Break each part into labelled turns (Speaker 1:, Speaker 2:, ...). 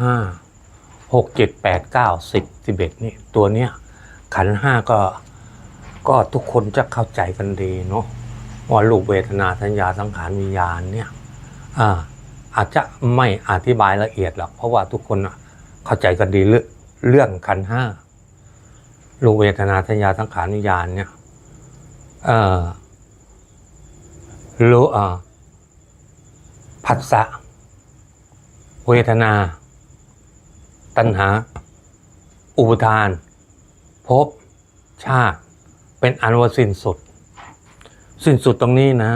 Speaker 1: ห้าหกเจ็ดแปดเก้าสิบสิบเอ็ดนี่ตัวเนี้ยขันห้าก็ก็ทุกคนจะเข้าใจกันดีเนาะว่ารูปเวทนาสัญญาสังขารวิญญาณเนี่ยอ่าอาจจะไม่อธิบายละเอียดหรอกเพราะว่าทุกคนเข้าใจกันดีเรื่องขันห้ารูปเวทนาสัญญาสังขารวิญญาณเนี่ยเอ่อรู้อ่าผัสสะเวทนา ตัณหา อุปทานภพชาติ เป็นอันว่าสิ้นสุด สิ้นสุดตรงนี้นะ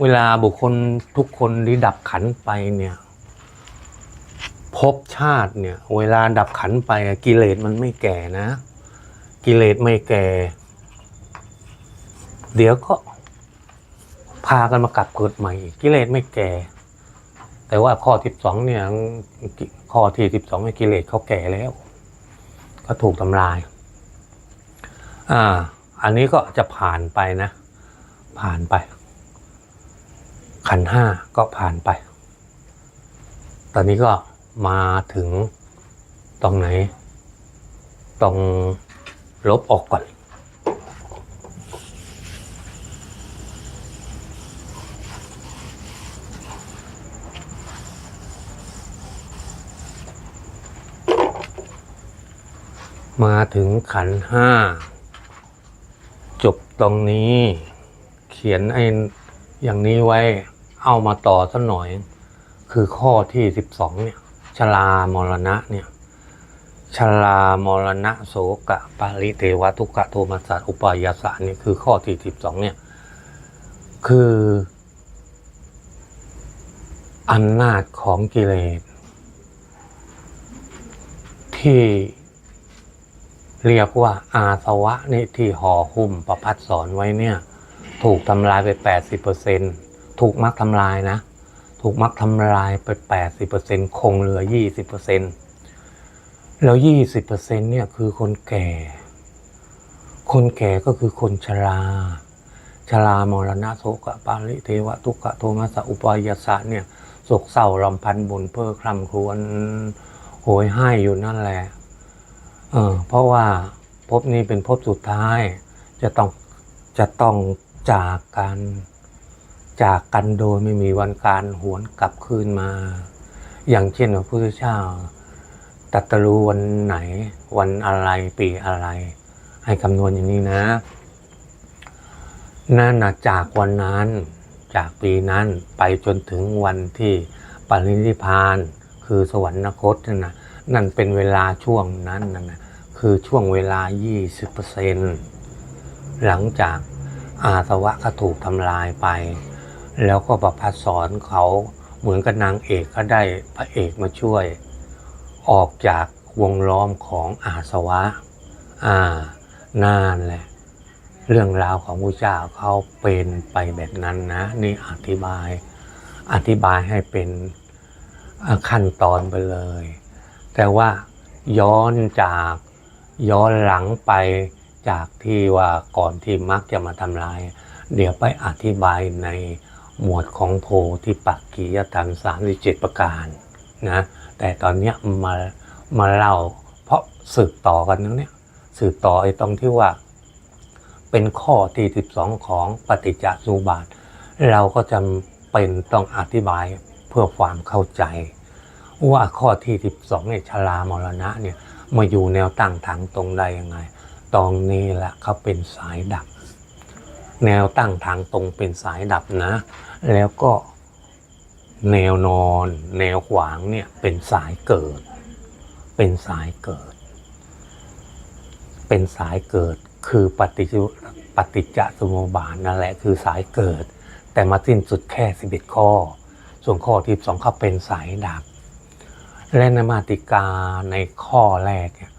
Speaker 1: เวลาบุคคลทุกคนที่ดับขันไปเนี่ยภพชาติเนี่ย เวลาดับขันไปกิเลสมันไม่แก่นะ กิเลสไม่แก่ เดี๋ยวก็พากันมากลับเกิดใหม่ กิเลสไม่แก่ แต่ว่าข้อที่สองเนี่ยข้อที่สิบสองกิเลสเขาแก่แล้วก็ถูกทำลาย อ่า อันนี้ก็จะผ่านไปนะ ผ่านไป ขันห้าก็ผ่านไป ตอนนี้ก็มาถึงตรงไหน ตรงลบออกก่อน มาถึงขันห้า จบตรงนี้ เขียนไอ้อย่างนี้ไว้เอามาต่อสักหน่อย คือข้อที่สิบสองเนี่ยชลามรณะเนี่ยชลามรณะโสกะปาริเทวทุกขโทมัสสะอุปายาสะนี่คือข้อที่สิบสองเนี่ย คืออำนาจของกิเลสที่ เรียกว่าอาสวะนี่ที่ห่อหุ้มประพัดสอนไว้เนี่ย ถูกทำลายไป 80%ถูกมักทำลายนะ ถูกมักทำลายไป 80%คงเหลือ 20%แล้ว 20%เนี่ยคือคนแก่ คนแก่ก็คือคนชรา ชรามรณะโสกปาริเทวะทุกขโทมัสอุปายาสะเนี่ยโศกเศร้าลำพันธ์บนเพ้อคร่ำครวญโหยให้อยู่นั่นแหละ เออเพราะว่าภพนี้เป็นภพสุดท้าย จะต้องจะต้องจากกันจากกันโดยไม่มีวันการหวนกลับคืนมา อย่างเช่นพระพุทธเจ้าตรัตรู้วันไหนวันอะไรปีอะไร ให้คำนวณอย่างนี้นะนั่นนะจากวันนั้นจากปีนั้นไปจนถึงวันที่ปรินิพพาน คือสวรรคตนั่นนะ นั่นเป็นเวลาช่วงนั้นนั่นนะคือช่วงเวลา 20%หลังจากอาสวะก็ถูกทำลายไป แล้วก็ประพัดสอนเขาเหมือนกับนางเอกก็ได้พระเอกมาช่วย ออกจากวงล้อมของอาสวะ อ่านานแหละ เรื่องราวของพระเจ้าเขาเป็นไปแบบนั้นนะ นี่อธิบาย อธิบายให้เป็นขั้นตอนไปเลย แต่ว่าย้อนจากย้อนหลังไปจากที่ว่าก่อนที่มักจะมาทำลาย เดี๋ยวไปอธิบายในหมวดของโพธิปักกียธรรมสามสิบเจ็ดประการนะแต่ตอนเนี้ยมามาเล่า เพราะสืบต่อกันนะเนี่ยสืบต่อไอ้ตรงที่ว่า เป็นข้อที่12ของปฏิจจสุบาท เราก็จำเป็นต้องอธิบายเพื่อความเข้าใจ ว่าข้อที่12เนี่ยชรามรณะเนี่ยมาอยู่แนวตั้งทางตรงได้ยังไง ตรงนี้แหละเขาเป็นสายดับ แนวตั้งทางตรงเป็นสายดับนะ แล้วก็แนวนอน แนวขวางเนี่ยเป็นสายเกิด เป็นสายเกิด เป็นสายเกิดคือปฏิจุปฏิจจสมุปบาทนั่นแหละคือสายเกิด แต่มาสิ้นสุดแค่ 11 ข้อ ส่วนข้อที่สองเขาเป็นสายดับ และนมาติกาในข้อแรกเนี่ย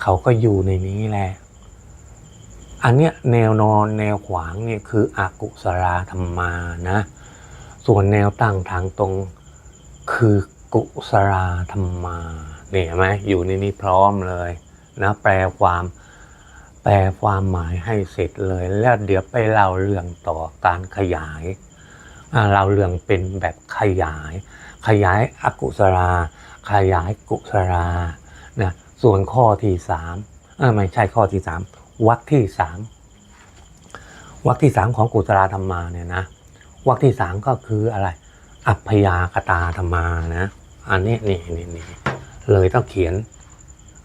Speaker 1: เขาก็อยู่ในนี้แหละ อันเนี้ยแนวนอนแนวขวางเนี่ยคืออกุศลธรรมานะ ส่วนแนวตั้งทางตรงคือกุศลธรรมาเนี่ยไหมอยู่ในนี้พร้อมเลยนะแปลความแปลความหมายให้เสร็จเลย แล้วเดี๋ยวไปเล่าเรื่องต่อการขยายอ่าเราเรื่องเป็นแบบขยาย ขยายอากุศลา ขยายกุศลานะส่วนข้อที่สามเออไม่ใช่ข้อที่สามวรรคที่สามวรรคที่สามของกุศลธรรมาเนี่ยนะวรรคที่สามก็คืออะไร อัพยากตาธรรมานะ อันนี้นี่นี่นี่เลยต้องเขียน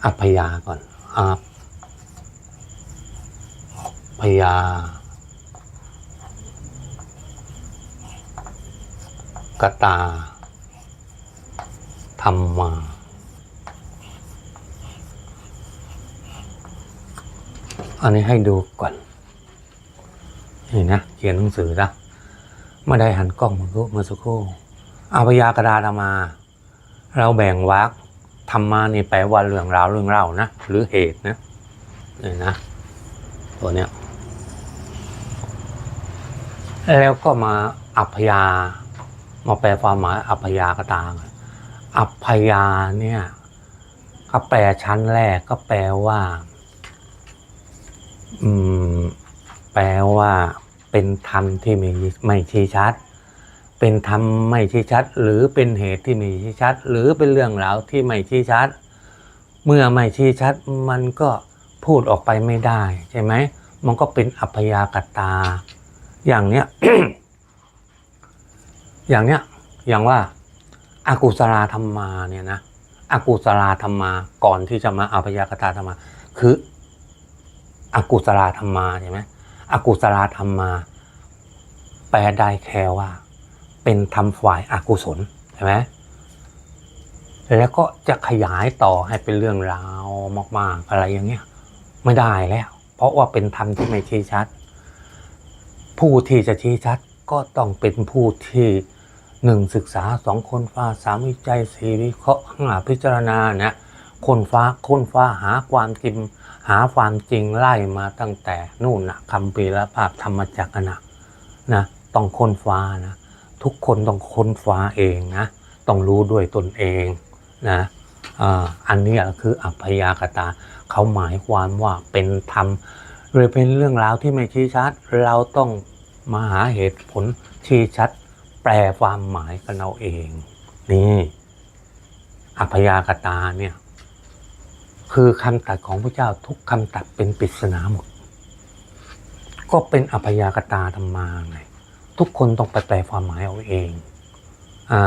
Speaker 1: อัพยาก่อนอัพยากตา ธรรมา อันนี้ให้ดูก่อน นี่นะ เขียนหนังสือนะไม่ได้หันกล้องมาเมื่อสักครู่อาพยากระดาธรรมา เราแบ่งวรรคธรรมานี่แปลว่าเรื่องราวเรื่องเล่านะ หรือเหตุนะนี่นะ ตัวเนี้ยแล้วก็มาอัพยา มาแปลความหมายอัพยากตา อัพยาเนี่ยก็แปลชั้นแรกก็แปลว่า อืม แปลว่า เป็นธรรมที่ไม่ไม่ชี้ชัด เป็นธรรมไม่ชี้ชัด หรือเป็นเหตุที่ไม่ชี้ชัด หรือเป็นเรื่องราวที่ไม่ชี้ชัด เมื่อไม่ชี้ชัด มันก็พูดออกไปไม่ได้ใช่ไหมมันก็เป็นอัพยากตา อย่างเนี้ยอย่างเนี้ยอย่างว่า อากุศลธรรมาเนี่ยนะอากุศลธรรมาก่อนที่จะมาอัพยากตาธรรมา คืออกุศลธรรมาใช่ไหมอกุศลธรรมา แปลได้แค่ว่า เป็นทำฝ่ายอากุศลใช่ไหมแล้วก็จะขยายต่อให้เป็นเรื่องราวมาก ๆ อะไรอย่างเงี้ยไม่ได้แล้ว เพราะว่าเป็นธรรมที่ไม่ชี้ชัด ผู้ที่จะชี้ชัดก็ต้องเป็นผู้ที่ หนึ่งศึกษาสองคนฟ้าสามวิจัยสี่วิเคราะห์ห้าพิจารณาเนี่ยคนฟ้าคนฟ้าหาความจริงหาความจริงไล่มาตั้งแต่นู่นนะคำปีละภาพธรรมจักรนะนะต้องค้นฟ้านะทุกคนต้องค้นฟ้าเองนะต้องรู้ด้วยตนเองนะอันนี้คืออัพยากตา เขาหมายความว่าเป็นธรรมหรือเป็นเรื่องราวที่ไม่ชี้ชัด เราต้องมาหาเหตุผลชี้ชัด แปลความหมายกันเอาเอง นี่อัพยากตาเนี่ยคือคำตัดของพระเจ้าทุกคำตัดเป็นปริศนาหมด ก็เป็นอัพยากตาธรรมาไงทุกคนต้องไปแปลความหมายเอาเอง อ่า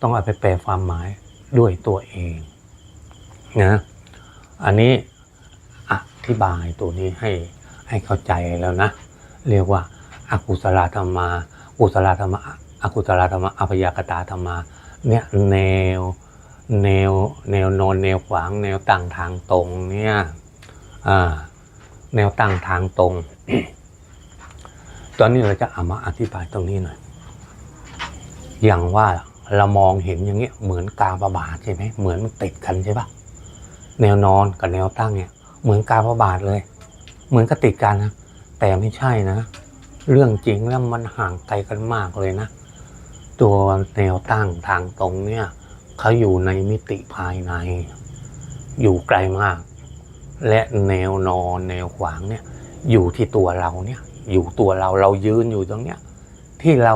Speaker 1: ต้องเอาไปแปลความหมายด้วยตัวเองนะอันนี้อธิบายตัวนี้ให้ให้เข้าใจแล้วนะ เรียกว่าอากุศลธรรมากุศลธรรมะ อกุศลธรรมะอัพยากตาธรรมาเนี่ยแนวแนวแนวนอนแนวขวาง แนวตั้งทางตรงเนี่ยแนวตั้งทางตรง ตอนนี้เราจะเอามาอธิบายตรงนี้หน่อย อย่างว่าเรามองเห็นอย่างเงี้ยเหมือนกาบาบาทใช่ไหมเหมือนมันติดกันใช่ปะแนวนอนกับแนวตั้งเนี่ย เหมือนกาบาบาทเลย เหมือนกับติดกันนะแต่ไม่ใช่นะ เรื่องจริงแล้วมันห่างไกลกันมากเลยนะ ตัวแนวตั้งทางตรงเนี่ยเขาอยู่ในมิติภายใน อยู่ไกลมาก และแนวนอนแนวขวางเนี่ยอยู่ที่ตัวเราเนี่ยอยู่ตัวเราเรายืนอยู่ตรงเนี้ยที่เรา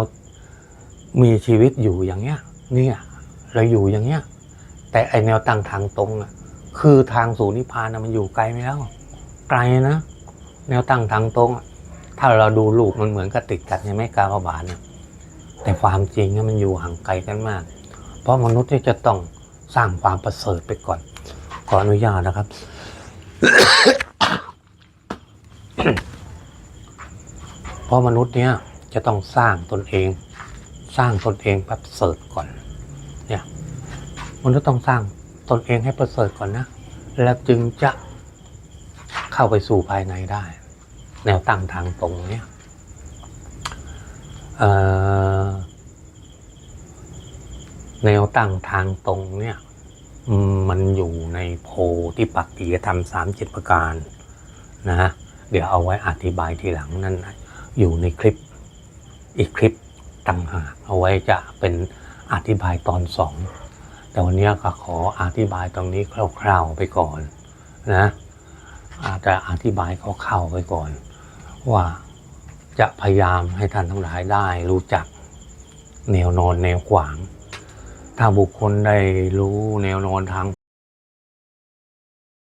Speaker 1: มีชีวิตอยู่อย่างเงี้ยเนี่ยเราอยู่อย่างเงี้ยแต่ไอแนวตั้งทางตรงอะคือทางสู่นิพพานนะมันอยู่ไกลไหมแล้วไกลนะ แนวตั้งทางตรง ถ้าเราดูลูกมันเหมือนกับติดกันใช่ไหมกาบาบาทเนี่ย แต่ความจริงเนี่ยมันอยู่ห่างไกลกันมาก เพราะมนุษย์ที่จะต้องสร้างความประเสริฐไปก่อน ขออนุญาตนะครับ เพราะมนุษย์เนี่ยจะต้องสร้างตนเอง สร้างตนเองประเสริฐก่อน เนี่ยมนุษย์ต้องสร้างตนเองให้ประเสริฐก่อนนะ แล้วจึงจะเข้าไปสู่ภายในได้ แนวตั้งทางตรงเนี่ย แนวตั้งทางตรงเนี่ยมันอยู่ในโพธิปักกิยธรรมสามเจ็ดประการนะ เดี๋ยวเอาไว้อธิบายทีหลังนั่นอยู่ในคลิปอีกคลิปต่างหากเอาไว้จะเป็นอธิบายตอนสองแต่วันนี้ก็ขออธิบายตรงนี้คร่าวๆไปก่อนนะอาจจะอธิบายคร่าวๆไปก่อน ว่า จะพยายามให้ท่านทั้งหลายได้รู้จักแนวนอนแนวขวาง ถ้าบุคคลได้รู้แนวนอนทาง